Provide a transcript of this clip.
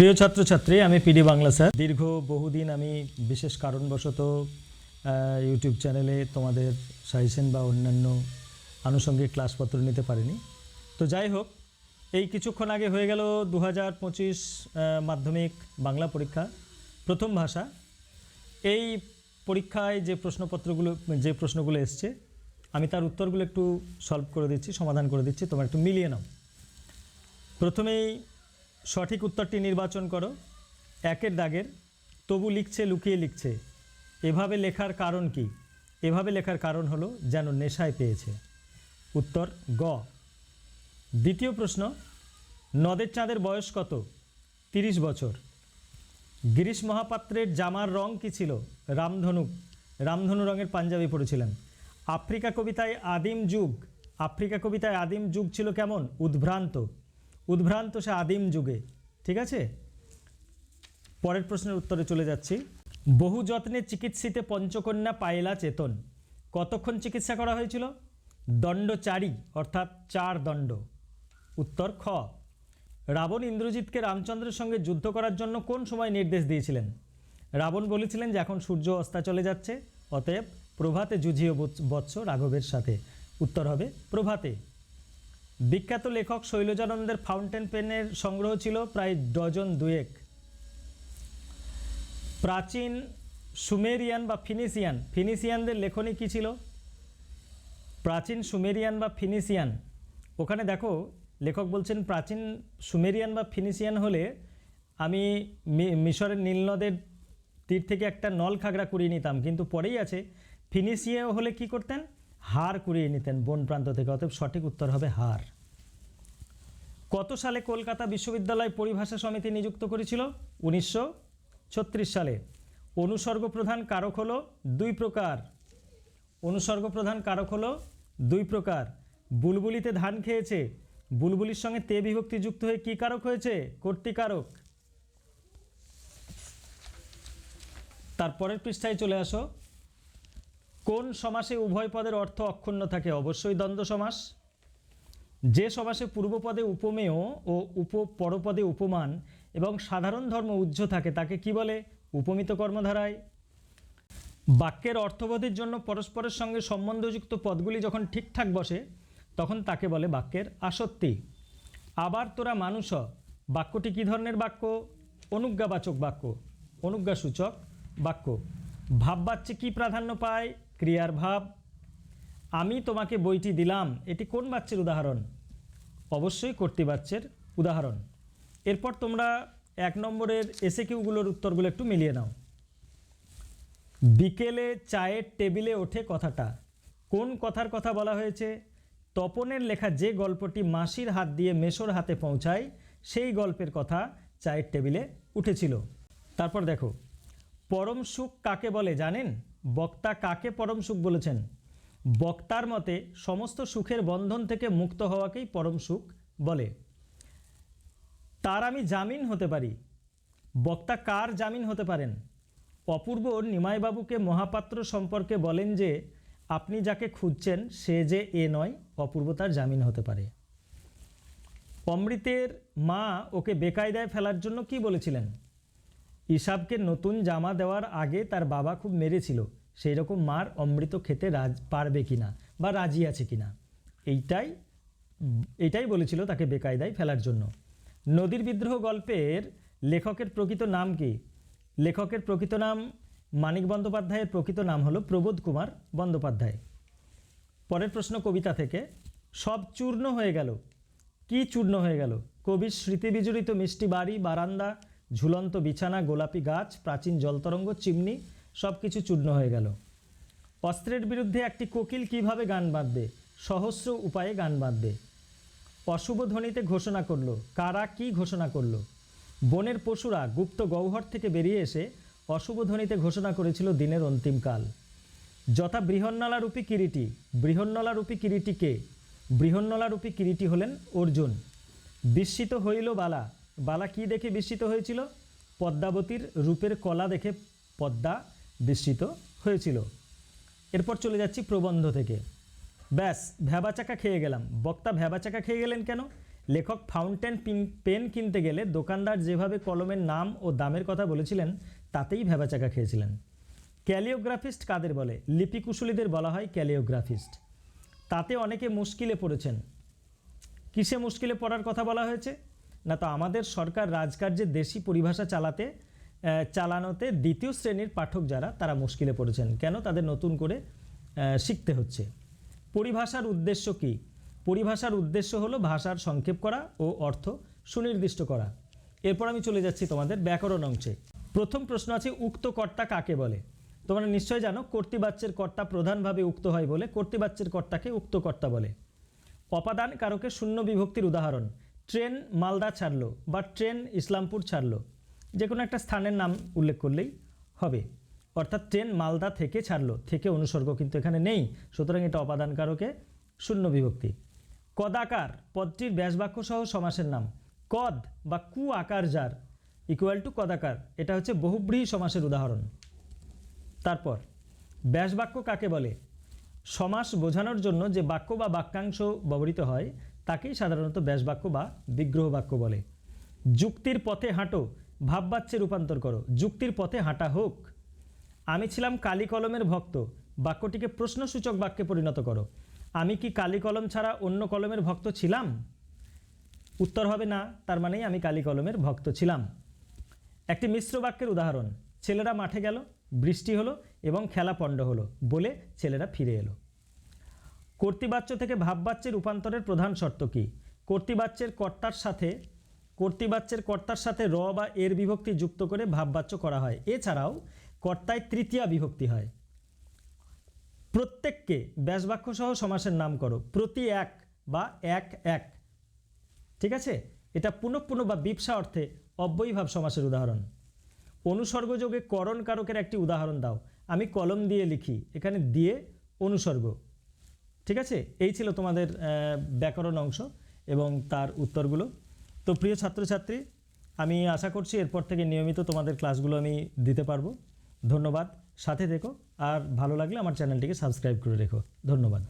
প্রিয় ছাত্রছাত্রী, আমি পিডি বাংলা স্যার। দীর্ঘ বহুদিন আমি বিশেষ কারণবশত ইউটিউব চ্যানেলে তোমাদের সাজেশন বা অন্যান্য আনুষঙ্গিক ক্লাসপত্র নিতে পারিনি। তো যাই হোক, এই কিছুক্ষণ আগে হয়ে গেল দু হাজার পঁচিশ মাধ্যমিক বাংলা পরীক্ষা, প্রথম ভাষা। এই পরীক্ষায় যে প্রশ্নপত্রগুলো, যে প্রশ্নগুলো এসছে, আমি তার উত্তরগুলো একটু সলভ করে দিচ্ছি, সমাধান করে দিচ্ছি, তোমরা একটু মিলিয়ে নাও। প্রথমেই সঠিক উত্তরটি নির্বাচন করো। একের দাগের, তবু লিখছে, লুকিয়ে লিখছে। এভাবে লেখার কারণ কি? এভাবে লেখার কারণ হলো যেন নেশায় পেয়েছে। উত্তর, গ। দ্বিতীয় প্রশ্ন, নদের চাঁদের বয়স কত? তিরিশ বছর। গিরিশ মহাপাত্রের জামার রং কি ছিল? রামধনু রামধনু রঙের পাঞ্জাবি পরেছিলেন। আফ্রিকা কবিতায় আদিম যুগ। আফ্রিকা কবিতায় আদিম যুগ ছিল কেমন? উদ্ভ্রান্ত। উদ্ভ্রান্ত সে আদিম যুগে, ঠিক আছে? পরের প্রশ্নের উত্তরে চলে যাচ্ছি। বহু যত্নে চিকিৎসিতে পঞ্চকন্যা পায়লা চেতন। কতক্ষণ চিকিৎসা করা হয়েছিল? দণ্ড চারি অর্থাৎ চার দণ্ড। উত্তর, খ। রাবণ ইন্দ্রজিৎকে রামচন্দ্রের সঙ্গে যুদ্ধ করার জন্য কোন সময় নির্দেশ দিয়েছিলেন? রাবণ বলেছিলেন যে এখন সূর্য অস্তা চলে যাচ্ছে, অতএব প্রভাতে যুঝিও বৎস- রাঘবের সাথে। উত্তর হবে প্রভাতে। বিখ্যাত লেখক শৈলজানন্দের ফাউন্টেন পেনের সংগ্রহ ছিল প্রায় ডজন দুয়েক। প্রাচীন সুমেরিয়ান বা ফিনিসিয়ান, ফিনিসিয়ানদের লেখনী কী ছিল? প্রাচীন সুমেরিয়ান বা ফিনিসিয়ান। ওখানে দেখো, লেখক বলছেন প্রাচীন সুমেরিয়ান বা ফিনিসিয়ান হলে আমি মিশরের নীলনদের তীর থেকে একটা নল খাগড়া কুড়িয়ে নিতাম, কিন্তু পরেই আছে। ফিনিসিয়া হলে কি করতেন? হার কুড়িয়ে নিতেন বন প্রান্ত থেকে, অতএব সঠিক উত্তর হবে হার। কত সালে কলকাতা বিশ্ববিদ্যালয় পরিভাষা সমিতি নিযুক্ত করেছিল? উনিশশো ছত্রিশ সালে। অনুসর্গ প্রধান কারক হলো দুই প্রকার। অনুসর্গ প্রধান কারক হলো দুই প্রকার। বুলবুলিতে ধান খেয়েছে, বুলবুলির সঙ্গে তে বিভক্তি যুক্ত হয়ে কি কারক হয়েছে? কর্তৃকারক তারপরের পৃষ্ঠায় চলে আসো। কোন সমাসে উভয় পদের অর্থ অক্ষুণ্ণ থাকে? অবশ্যই দ্বন্দ্ব সমাস। যে সমাসে পূর্বপদে উপমেয় ও উপ পরপদে উপমান এবং সাধারণ ধর্ম উজ্জ্ব থাকে, তাকে কি বলে? উপমিত কর্মধারায়। বাক্যের অর্থবোধের জন্য পরস্পরের সঙ্গে সম্বন্ধযুক্ত পদগুলি যখন ঠিকঠাক বসে, তখন তাকে বলে বাক্যের আসত্তি আবার তোরা মানুষ, বাক্যটি কী ধরনের বাক্য? অনুজ্ঞাবাচক বাক্য, অনুজ্ঞাসূচক বাক্য। ভাববাচ্যে কী প্রাধান্য পায়? ক্রিয়ার ভাব। আমি তোমাকে বইটি দিলাম। এটি কোন বাচ্চের উদাহরণ? অবশ্যই কর্তৃবাচ্যের উদাহরণ। এরপর তোমরা এক নম্বরের এসে কিউগুলোর উত্তরগুলো একটু মিলিয়ে নাও। বিকেলে চায়ের টেবিলে ওঠে কথাটা। কোন কথার কথা বলা হয়েছে? তপনের লেখা যে গল্পটি মাসির হাত দিয়ে মেশোর হাতে পৌঁছায়, সেই গল্পের কথা চায়ের টেবিলে উঠেছিল। তারপর দেখো, পরম সুখ কাকে বলে জানেন? বক্তা কাকে পরম সুখ বলেছেন? বক্তার মতে, সমস্ত সুখের বন্ধন থেকে মুক্ত হওয়াকেই পরম সুখ বলে। তার আমি জামিন হতে পারি। বক্তা কার জামিন হতে পারেন? অপূর্ব নিমাইবাবুকে মহাপাত্র সম্পর্কে বলেন যে, আপনি যাকে খুঁজছেন, সে যে এ নয়, অপূর্ব তার জামিন হতে পারে। অমৃতের মা ওকে বেকায়দায় ফেলার জন্য কি বলেছিলেন? ইসাবকে নতুন জামা দেওয়ার আগে তার বাবা খুব মেরেছিল সেই রকম মার অমৃত খেতে রাজ, পারবে কিনা বা রাজি আছে কিনা? এইটাই, এটাই বলেছিল তাকে বেকায়দায় ফেলার জন্য। নদীর বিদ্রোহ গল্পের লেখকের প্রকৃত নাম কি? লেখকের প্রকৃত নাম, মানিক বন্দ্যোপাধ্যায়ের প্রকৃত নাম হলো প্রবোধ কুমার বন্দ্যোপাধ্যায়। পরের প্রশ্ন কবিতা থেকে, সব চূর্ণ হয়ে গেল। কি চূর্ণ হয়ে গেল? কবির স্মৃতি বিজড়িত মিষ্টি বাড়ি, বারান্দা ঝুলন্ত বিছানা, গোলাপি গাছ, প্রাচীন জলতরঙ্গ, চিমনি সব কিছু চূর্ণ হয়ে গেল। অস্ত্রের বিরুদ্ধে একটি কোকিল কীভাবে গান বাঁধবে? সহস্র উপায়ে গান বাঁধবে। অশুভ ধ্বনিতে ঘোষণা করল, কারা কি ঘোষণা করল? বনের পশুরা গুপ্ত গহ্বর থেকে বেরিয়ে এসে অশুভ ধ্বনিতে ঘোষণা করেছিল দিনের অন্তিমকাল যথা বৃহন্নলারূপী কিরিটি বৃহন্নলারূপী কিরিটি কে? বৃহন্নলারূপী কিরিটি হলেন অর্জুন। বিস্মিত হইল বালা বালা কি দেখে বিস্মিত হয়েছিল? পদ্মাবতীর রূপের কলা দেখে পদ্মা বিস্মিত হয়েছিল। এরপর চলে যাচ্ছি প্রবন্ধ থেকে। ব্যাস ভ্যাবাচাকা খেয়ে গেলাম। বক্তা ভ্যাবাচাকা খেয়ে গেলেন কেন? লেখক ফাউন্টেন পিন- কিনতে গেলে দোকানদার যেভাবে কলমের নাম ও দামের কথা বলেছিলেন, তাতেই ভেবাচাকা খেয়েছিলেন। ক্যালিওগ্রাফিস্ট কাদের বলে? লিপিকুশলীদের বলা হয় ক্যালিওগ্রাফিস্ট। তাতে অনেকে মুশকিলে পড়েছেন। কিসে মুশকিলে পড়ার কথা বলা হয়েছে? না তো আমাদের সরকার রাজকার্যে দেশি পরিভাষা চালাতে চালানোতে দ্বিতীয় শ্রেণির পাঠক যারা, তারা মুশকিলে পড়েছেন। কেন? তাদের নতুন করে শিখতে হচ্ছে। পরিভাষার উদ্দেশ্য কি? পরিভাষার উদ্দেশ্য হলো ভাষার সংক্ষেপ করা ও অর্থ সুনির্দিষ্ট করা। এরপর আমি চলে যাচ্ছি তোমাদের ব্যাকরণ অংশে। প্রথম প্রশ্ন আছে, উক্ত কর্তা কাকে বলে? তোমরা নিশ্চয় জানো, কর্তৃবাচ্যের কর্তা প্রধানভাবে উক্ত হয় বলে কর্তৃবাচ্যের কর্তাকে উক্ত কর্তা বলে। অপাদান কারকে শূন্য বিভক্তির উদাহরণ। ট্রেন মালদা ছাড়লো বা ট্রেন ইসলামপুর ছাড়লো যে কোনো একটা স্থানের নাম উল্লেখ করলেই হবে। অর্থাৎ ট্রেন মালদা থেকে ছাড়লো, থেকে অনুসর্গ কিন্তু এখানে নেই, সুতরাং এটা অপাদানকারকে শূন্য বিভক্তি। কদাকার পদটির ব্যাসবাক্য সহ সমাসের নাম। কদ বা কু আকার যার ইকুয়াল টু কদাকার এটা হচ্ছে বহুব্রীহি সমাসের উদাহরণ। তারপর, ব্যাসবাক্য কাকে বলে? সমাস বোঝানোর জন্য যে বাক্য বা বাক্যাংশ ব্যবহৃত হয় তাকেই সাধারণত ব্যাসবাক্য বা বিগ্রহ বাক্য বলে। যুক্তির পথে হাঁটো, ভাববাচ্যে রূপান্তর করো। যুক্তির পথে হাঁটা হোক। আমি ছিলাম কালি কলমের ভক্ত, বাক্যটিকে প্রশ্নসূচক বাক্যে পরিণত করো। আমি কি কালি কলম ছাড়া অন্য কলমের ভক্ত ছিলাম? উত্তর হবে না, তার মানেই আমি কালি কলমের ভক্ত ছিলাম। একটি মিশ্র বাক্যের উদাহরণ, ছেলেরা মাঠে গেল, বৃষ্টি হলো এবং খেলা পণ্ড হলো বলে ছেলেরা ফিরে এলো। কর্তৃবাচ্য থেকে ভাববাচ্যের রূপান্তরের প্রধান শর্ত কী? কর্তৃবাচ্যের কর্তার সাথে, কর্তৃবাচ্যের কর্তার সাথে র বা এর বিভক্তি যুক্ত করে ভাববাচ্য করা হয়। এছাড়াও, কর্তায় তৃতীয়া বিভক্তি হয়। প্রত্যেককে ব্যাসবাক্য সহ সমাসের নাম করো। প্রতি এক বা এক এক। ঠিক আছে? এটা পুনঃপুন বা বিপসা অর্থে অব্যয়ীভাব সমাসের উদাহরণ। অনুসর্গযোগে করণ কারকের একটি উদাহরণ দাও। আমি কলম দিয়ে লিখি। এখানে দিয়ে অনুসর্গ। ঠিক আছে? এই ছিল তোমাদের ব্যাকরণ অংশ এবং তার উত্তরগুলো। তো প্রিয় ছাত্রছাত্রী, আমি আশা করছি এরপর থেকে নিয়মিত তোমাদের ক্লাসগুলো আমি দিতে পারব। ধন্যবাদ। সাথে দেখো আর ভালো লাগলে আমার চ্যানেলটিকে সাবস্ক্রাইব করে রেখো। ধন্যবাদ।